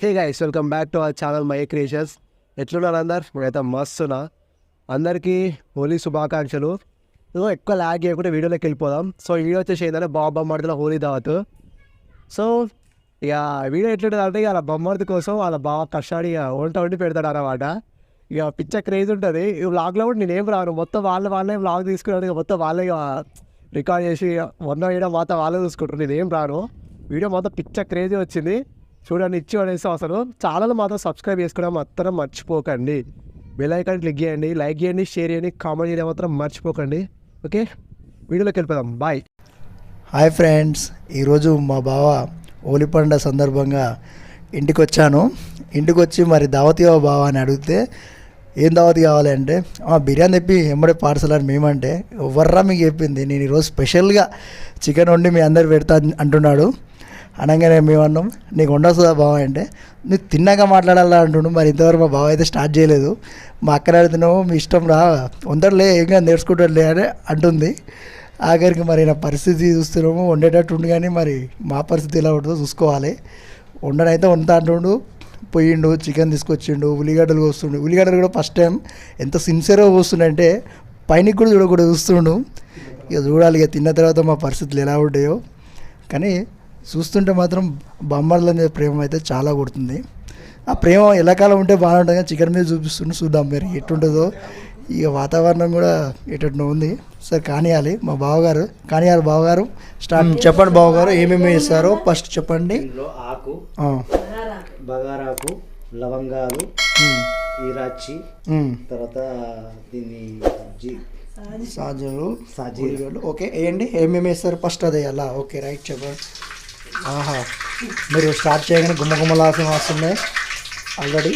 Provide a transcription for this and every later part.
Hey guys welcome back to our channel my creations ఎట్లున్నారు అందరు? నేనైతే మస్తున్నా. అందరికీ హోలీ శుభాకాంక్షలు. ఎక్కువ ల్యాగ్ చేయకుండా వీడియోలోకి వెళ్ళిపోదాం. సో ఈ వీడియో వచ్చేసి ఏంటంటే బాబా బొమ్మడిలో హోలీ దావత్ సో ఇక వీడియో ఎట్లుంటుంది అంటే ఇక వాళ్ళ బొమ్మడి కోసం వాళ్ళ బాగా కష్టాడి ఇక వంట వండి పెడతాడు అన్నమాట ఇక పిచ్చ క్రేజ్ ఉంటుంది. ఈ వ్లాగ్లో కూడా నేనేం రాను. మొత్తం వాళ్ళ వాళ్ళే వ్లాగ్ తీసుకున్నాను ఇక మొత్తం వాళ్ళే రికార్డ్ చేసి వంద వేయడం మొత్తం వాళ్ళే చూసుకుంటారు. నేనేం రాను. వీడియో మొత్తం పిచ్చ క్రేజీ వచ్చింది. చూడండి ఇచ్చి అనేసి అసలు ఛానల్ మాత్రం సబ్స్క్రైబ్ చేసుకోవడం మాత్రం మర్చిపోకండి. బెల్ ఐకాన్ క్లిక్ చేయండి లైక్ చేయండి షేర్ చేయండి కామెంట్ చేయడం మాత్రం మర్చిపోకండి. ఓకే వీడియోలోకి వెళ్ళిపోదాం. బాయ్ హాయ్ ఫ్రెండ్స్ ఈరోజు మా బావ హోలీ పండుగ సందర్భంగా ఇంటికి వచ్చాను ఇంటికి వచ్చి మరి దావతివా బావ అని అడిగితే ఏం దావతి కావాలి? అంటే బిర్యానీ తెప్పి ఎమ్మడే పార్సల్ అని మేమంటే ఎవర్రా మీకు చెప్పింది? నేను ఈరోజు స్పెషల్గా చికెన్ వండి మీ అందరు పెడతా అంటున్నాడు. అనగానే మేము అన్నాం నీకు ఉండొస్తుందా బావ అంటే? నువ్వు తిన్నాక మాట్లాడాలా అంటుండు. మరి ఇంతవరకు మా బావ అయితే స్టార్ట్ చేయలేదు. మా అక్కడ అడుగుతున్నావు మీ ఇష్టం రా వందరులే ఏం నేర్చుకుంటారులే అని అంటుంది. ఆఖరికి మరి నా పరిస్థితి చూస్తున్నాము. వండేటట్టు ఉండు కానీ మరి మా పరిస్థితి ఎలా ఉంటుందో చూసుకోవాలి. వండనైతే వండుతా అంటుండు. పోయిండు చికెన్ తీసుకొచ్చిండు ఉల్లిగడ్డలు కోస్తుండు. ఉల్లిగడ్డలు కూడా ఫస్ట్ టైం ఎంత సిన్సియర్గా కోస్తుండంటే పైనకి కూడా చూడకూడదు చూస్తుండు. ఇక చూడాలి ఇక తిన్న తర్వాత మా పరిస్థితులు ఎలా ఉంటాయో. కానీ చూస్తుంటే మాత్రం బొమ్మల మీద ప్రేమ అయితే చాలా కొడుతుంది. ఆ ప్రేమ ఎల్లకాలం ఉంటే బాగుంటుంది కానీ చికెన్ మీద చూపిస్తుండే చూద్దాం మరి ఎట్టుంటుందో. ఇక వాతావరణం కూడా ఎటట్నో ఉంది. సరే కానియాలి. మా బావగారు కానియాలి బావగారు. స్టార్ట్ చెప్పండి బావగారు ఏమేమి వేస్తారో ఫస్ట్ చెప్పండి. ఆకు బగారాకు లవంగాలు. తర్వాత దీన్ని సాజలు సాజీ ఉల్లిగడ్డలు. ఓకే వేయండి. ఏమేమి వేస్తారు ఫస్ట్ అదే అలా. ఓకే రైట్ చెప్పండి. ఆహా. మీరు స్టార్ట్ చేయగానే గుమ్మ గుమ్మలాసం వస్తున్నాయి. ఆల్రెడీ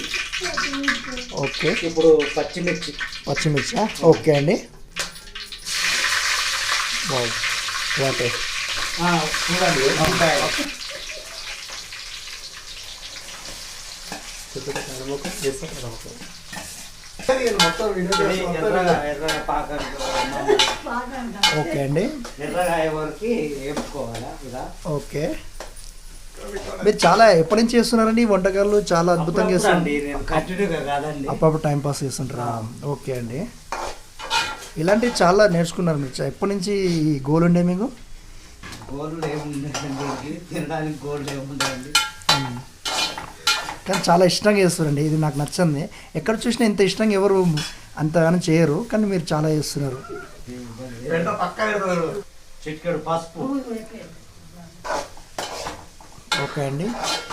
ఓకే ఇప్పుడు పచ్చిమిర్చి. పచ్చిమిర్చా? ఓకే అండి. ఎర్రగా పాక ఓకే అండి. ఎర్రగా అయ్యే వరకు వేపుకోవాలా ఇలా? ఓకే మీరు చాలా ఎప్పటి నుంచి చేస్తున్నారండి వంటకాలు? చాలా అద్భుతంగా చేస్తున్నారు. అప్పుడప్పుడు టైం పాస్ చేస్తుంటారా? ఓకే అండి. ఇలాంటివి చాలా నేర్చుకున్నారు మీరు. ఎప్పటి నుంచి ఈ గోల్ ఉండే మీకు. కానీ చాలా ఇష్టంగా చేస్తారండి ఇది నాకు నచ్చింది. ఎక్కడ చూసినా ఇంత ఇష్టంగా ఎవరు అంతగానో చేయరు కానీ మీరు చాలా చేస్తున్నారు. పసుపు. ఓకే అండి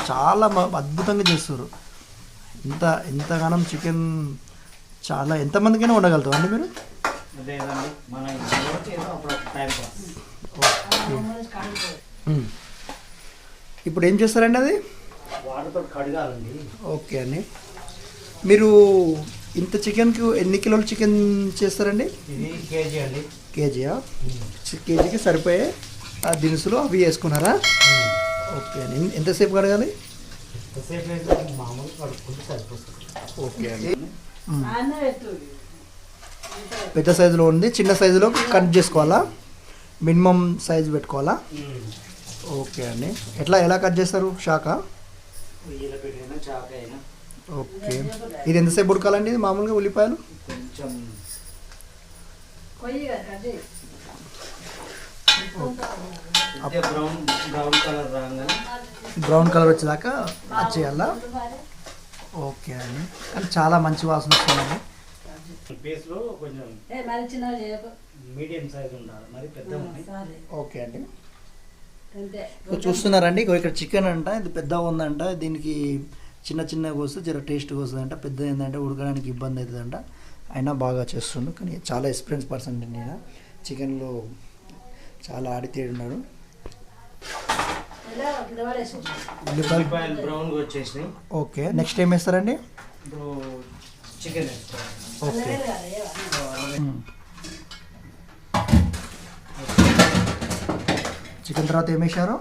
చాలా అద్భుతంగా చేస్తారు. ఇంత ఇంతగానం చికెన్ చాలా ఎంతమందికైనా ఉండగలుగుతాం అండి మీరు. ఇప్పుడు ఏం చేస్తారండి అది? ఓకే అండి. మీరు ఇంత చికెన్కి ఎన్ని కిలోలు చికెన్ చేస్తారండి? కేజీ అండి. కేజీయా? కేజీకి సరిపోయే ఆ దినుసులు అవి వేసుకున్నారా? ఓకే అండి. ఎంతసేపు కడగాలి? ఓకే అండి. పెద్ద సైజులో ఉంది చిన్న సైజులో కట్ చేసుకోవాలా? మినిమం సైజు పెట్టుకోవాలా? ఓకే అండి. ఎట్లా ఎలా కట్ చేస్తారు అయినా. ఓకే. ఇది ఎంతసేపు ఉడకాలండి ఇది మామూలుగా ఉల్లిపాయలు? బ్రౌన్ బ్రౌన్ కలర్ రాగానే. బ్రౌన్ కలర్ వచ్చేదాకా చేయాలా? ఓకే అండి. కానీ చాలా మంచి వాసన వస్తుందండి. కొంచెం మీడియం సైజ్ ఉండాలి. మరి పెద్ద ఓకే అండి. చూస్తున్నారండి ఇక్కడ చికెన్ అంట ఇది పెద్దగా ఉందంట దీనికి చిన్న చిన్నగా వస్తే జర టేస్ట్గా వస్తుందంట పెద్ద ఏంటంటే ఉడకడానికి ఇబ్బంది అవుతుందంట. అయినా బాగా చేస్తుండు కానీ చాలా ఎక్స్పీరియన్స్ పర్సన్ అండి నేను. చికెన్లో చాలా ఆడితేడు ఉన్నాడు ఇలా పిల్లవాడేసి ఉల్లిపాయలు. బ్రౌన్గా వచ్చేసినాయి. ఓకే నెక్స్ట్ ఏం వేస్తారండి? ఇప్పుడు చికెన్ ఓకే. చికెన్ తర్వాత ఏం వేసారు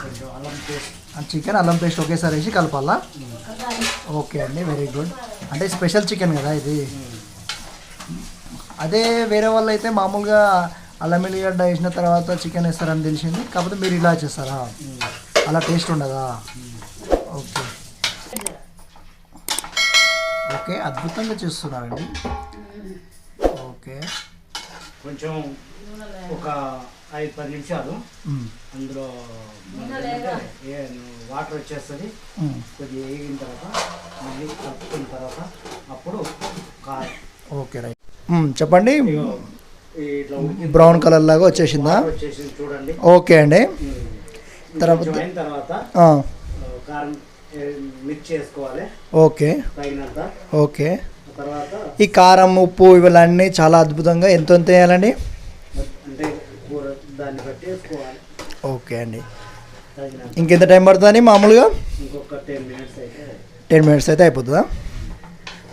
కొంచెం అల్లం పేస్ట్. చికెన్ అల్లం పేస్ట్ ఒకేసారి వేసి కలపాలా? ఓకే అండి వెరీ గుడ్. అంటే స్పెషల్ చికెన్ కదా ఇది. అదే వేరే వాళ్ళు అయితే మామూలుగా అల్లం ఎల్లిగడ్డ వేసిన తర్వాత చికెన్ వేస్తారని తెలిసింది. కాకపోతే మీరు ఇలా చేస్తారా? అలా టేస్ట్ ఉండదా? ఓకే. ఓకే అద్భుతంగా చేస్తున్నారండి. ఓకే. కొంచెం ఒక ఐదు పది నిమిషాలు. అందులో వాటర్ వచ్చేస్తుంది. కొద్దిగా వేగిన తర్వాత మళ్ళీ కలుపుకున్న తర్వాత అప్పుడు కారం. Okay right. చెప్పండి. బ్రౌన్ కలర్ లాగా వచ్చేసిందా? చూడండి. ఓకే అండి. తర్వాత- ఓకే. ఓకే. ఈ కారం ఉప్పు ఇవన్నీ చాలా అద్భుతంగా ఎంత ఎంత వేయాలండి? ఓకే అండి. ఇంకెంత టైం పడుతుందని మామూలుగా? టెన్ మినిట్స్ అయితే అయిపోతుందా?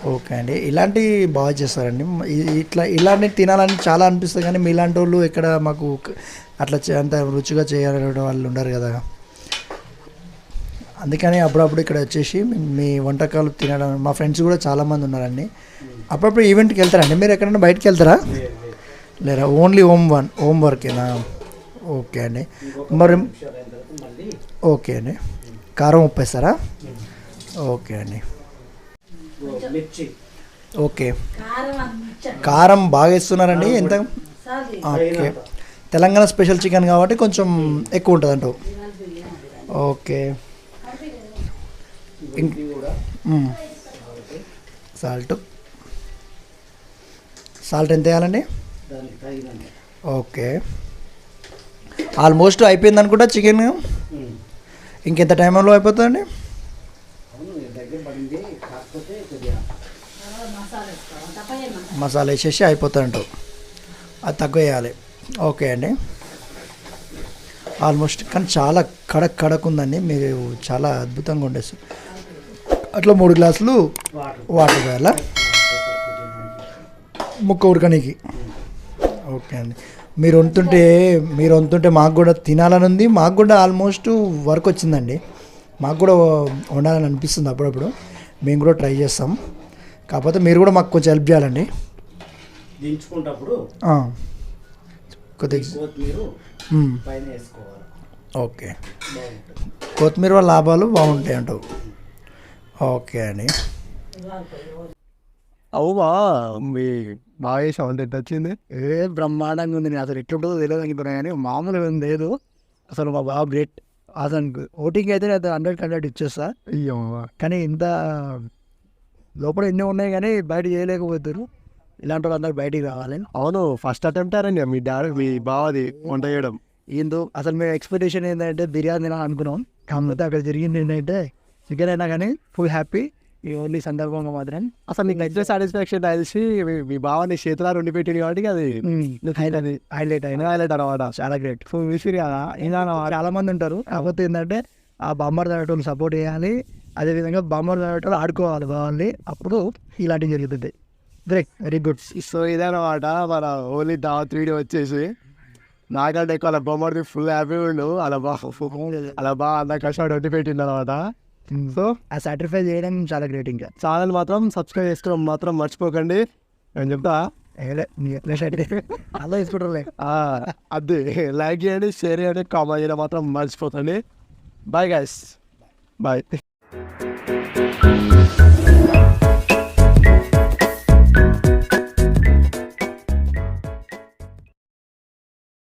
ఓకే అండి. ఇలాంటివి బాగా చేస్తారండి. ఇట్లా ఇలాంటి తినాలని చాలా అనిపిస్తుంది కానీ మీలాంటి వాళ్ళు ఇక్కడ మాకు అట్లా అంత రుచిగా చేయాలనే వాళ్ళు ఉండరు కదా. అందుకని అప్పుడప్పుడు ఇక్కడ వచ్చేసి మీ- వంటకాలు తినడం మా ఫ్రెండ్స్ కూడా చాలామంది ఉన్నారండి. అప్పుడప్పుడు ఈవెంట్కి వెళ్తారండి. మీరు ఎక్కడైనా బయటకు వెళ్తారా? లేరా? ఓన్లీ హోమ్ వన్ హోమ్ వర్కేనా? ఓకే అండి. మరి ఓకే అండి. కారం ఉప్పు వేస్తారా ఓకే అండి. మిర్చి. ఓకే. కారం బాగా ఇస్తున్నారండి ఎంత? ఓకే. తెలంగాణ స్పెషల్ చికెన్ కాబట్టి కొంచెం ఎక్కువ ఉంటుంది అంటూ ఓకే. Salt salt. ఎంత వేయాలండి? దానికి తగినంత. ఓకే. ఆల్మోస్ట్ అయిపోయింది అనుకుంటా చికెన్. ఇంకెంత టైంలో అయిపోతుందండి అవును ఇది దగ్గర పడింది కాకపోతే కొద్దిగా మసాలా వేసుకోవాలి తప్ప మసాలా వేసేసి అయిపోతుంటావు అది తక్కువ వేయాలి ఓకే అండి. ఆల్మోస్ట్ కానీ చాలా కడక్ కడక్ ఉందండి మీరు చాలా అద్భుతంగా ఉండేసి అట్లా మూడు గ్లాసులు వాటర్ వాటర్ పోయాలా? ముక్క ఉడకనికి. ఓకే అండి. మీరు వంతుంటే మీరు వంతుంటే మాకు కూడా తినాలని ఉంది మాకు కూడా ఆల్మోస్ట్ వర్క్ వచ్చిందండి. మాకు కూడా వండాలని అనిపిస్తుంది అప్పుడప్పుడు. మేము కూడా ట్రై చేస్తాం. కాకపోతే మీరు కూడా మాకు కొంచెం హెల్ప్ చేయాలండి. దించుకుంటప్పుడు ఆ. కొద్దిగా కొత్తిమీర మ్మ్. పైన వేసుకోవాలి. ఓకే. కొత్తిమీర వల్ల లాభాలు బాగుంటాయి అంటావు. ఓకే అండి. అవుమా? మీ బాగా అంటే ఎంత వచ్చింది? ఏ బ్రహ్మాండంగా ఉంది. నేను అసలు ఎట్లుంటుందో తెలియదు అనుకుంటున్నా కానీ. మామూలుగా లేదు. అసలు మా బాబు గ్రేట్ అసలు ఓటింగ్ అయితే నేను హండ్రెడ్ హండ్రెడ్ ఇచ్చేస్తా. అయ్యో కానీ ఇంత లోపల ఎన్ని ఉన్నాయి కానీ బయట చేయలేకపోతారు ఇలాంటి వాళ్ళు అందరూ బయటికి రావాలి. అవును ఫస్ట్ అటెంప్ట్ అరండి మీ డాడీ మీ బావది వంట చేయడం. ఏందో అసలు మేము ఎక్స్పెక్టేషన్ ఏంటంటే బిర్యానీ తినాలని అనుకున్నాం. కాకపోతే అక్కడ జరిగింది ఏంటంటే చికెన్ అయినా కానీ ఫుల్ హ్యాపీ ఈ ఓన్లీ సందర్భంగా మాత్రం. అసలు నీకు నచ్చిన సాటిస్ఫాక్షన్ తెలిసి మీ- మీ బావ నీ చేతులారు ఉండి పెట్టింది కాబట్టి అది హైలైట్ హైలైట్ అయినా. హైలైట్ అనమాట. చాలా గ్రేట్ సో విసిరి చాలా మంది ఉంటారు. కాకపోతే ఏంటంటే ఆ బాంబర్ తాగేటోళ్ళు సపోర్ట్ చేయాలి. అదేవిధంగా బాంబర్ తాగేటోళ్ళు ఆడుకోవాలి బాగుంది అప్పుడు ఇలాంటివి జరుగుతుంది. గ్రేట్ వెరీ గుడ్ సో ఇదనమాట మన ఓన్లీ దావత్ వీడియో వచ్చేసి. నాకంటే ఎక్కువ అలా బొమ్మడిది ఫుల్ హ్యాపీ ఉండు. అలా బాగా అలా బాగా అంత కష్టపడి వండి పెట్టింది అనమాట సో ఆ సాటిస్ఫై చేయడం చాలా గ్రేట్ ఇంకా. ఛానల్ మాత్రం సబ్స్క్రైబ్ చేసుకోవడం మాత్రం మర్చిపోకండి. నేను చెప్తా. అలా తీసుకుంటారులే అదే లైక్ చేయండి షేర్ చేయండి కామెంట్ చేయడం మాత్రం మర్చిపోతండి బాయ్ గైస్ బాయ్